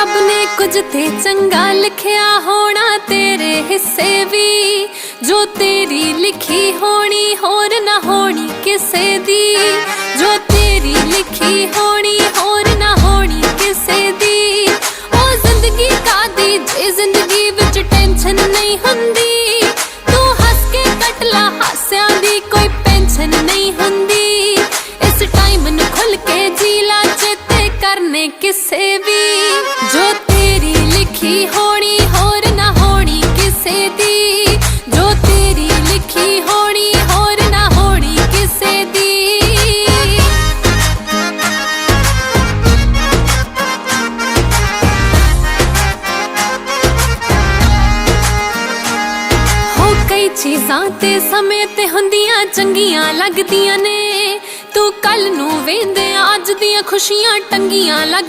ਰੱਬ ਨੇ ਕੁਝ ਤੇ ਚੰਗਾ ਲਿਖਿਆ ਹੋਣਾ ਤੇਰੇ ਹਿੱਸੇ ਵੀ। ਜੋ ਤੇਰੀ ਲਿਖੀ ਹੋਣੀ, ਹੋਰ ਨਾ ਹੋਣੀ ਕਿਸੇ ਦੀ। ਜੋ ਤੇਰੀ ਲਿਖੀ ਹੋਣੀ, ਹੋਰ ਨਾ ਹੋਣੀ ਕਿਸੇ ਦੀ। ਉਹ ਜ਼ਿੰਦਗੀ ਕਾਦੀ, ਜੇ ਜ਼ਿੰਦਗੀ ਵਿੱਚ ਟੈਨਸ਼ਨ ਨਹੀਂ ਹੁੰਦੀ। ਕਿਸੇ ਵੀ ਜੋ ਤੇਰੀ ਲਿਖੀ ਹੋਣੀ, ਹੋਰ ਨਾ ਹੋਣੀ ਕਿਸੇ ਦੀ। ਜੋ ਤੇਰੀ ਲਿਖੀ ਹੋਣੀ, ਹੋਰ ਨਾ ਹੋਣੀ ਕਿਸੇ ਦੀ। ਹੋ ਕਈ ਚੀਜ਼ਾਂ ਤੇ ਸਮੇਂ ਤੇ ਹੁੰਦੀਆਂ ਚੰਗੀਆਂ ਲੱਗਦੀਆਂ ਨੇ। ਤੂੰ ਕੱਲ ਨੂੰ ਵੇਂਦੇ ਅੱਜ ਦੀਆਂ ਖੁਸ਼ੀਆਂ ਟੰਗੀਆਂ ਲੱਗ